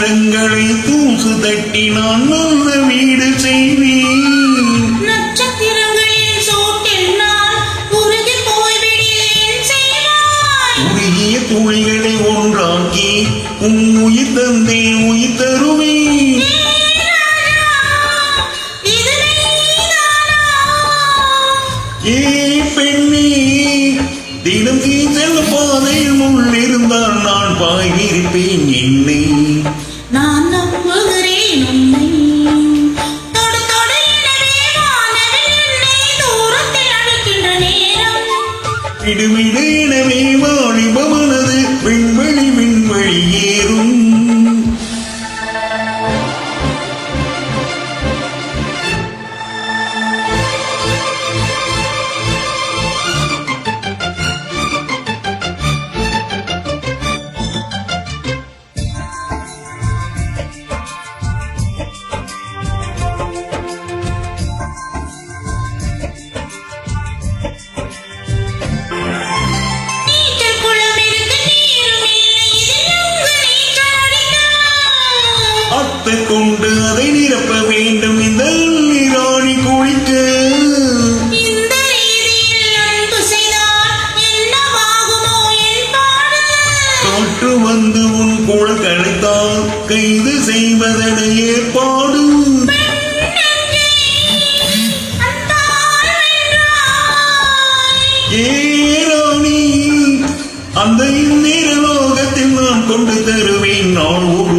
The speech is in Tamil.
நட்சத்திரங்களை தூசு தட்டி நான் நல்ல வீடு செய்வேன். உருகிய துளிகளை ஒன்றாக்கி உன் உயிர் தந்தே உயிர் தருவேன். ஏ பெண்ணே தினம் நீ செல்ல பாதையில் முள் இருந்தால் நான் பாய்விருப்பேன் என்னை. விடுவிடு எனவே அத்தை கொண்டு அதை நிரப்ப வேண்டும். இந்த ராணி குளிக்க காற்று வந்து உன் குழல் கலைத்தால் கைது செய்வதன ஏற்பாடு. ஏராணி அந்த இந்திர லோகத்தில் நான் கொண்டு தருவேன். நான் ஒரு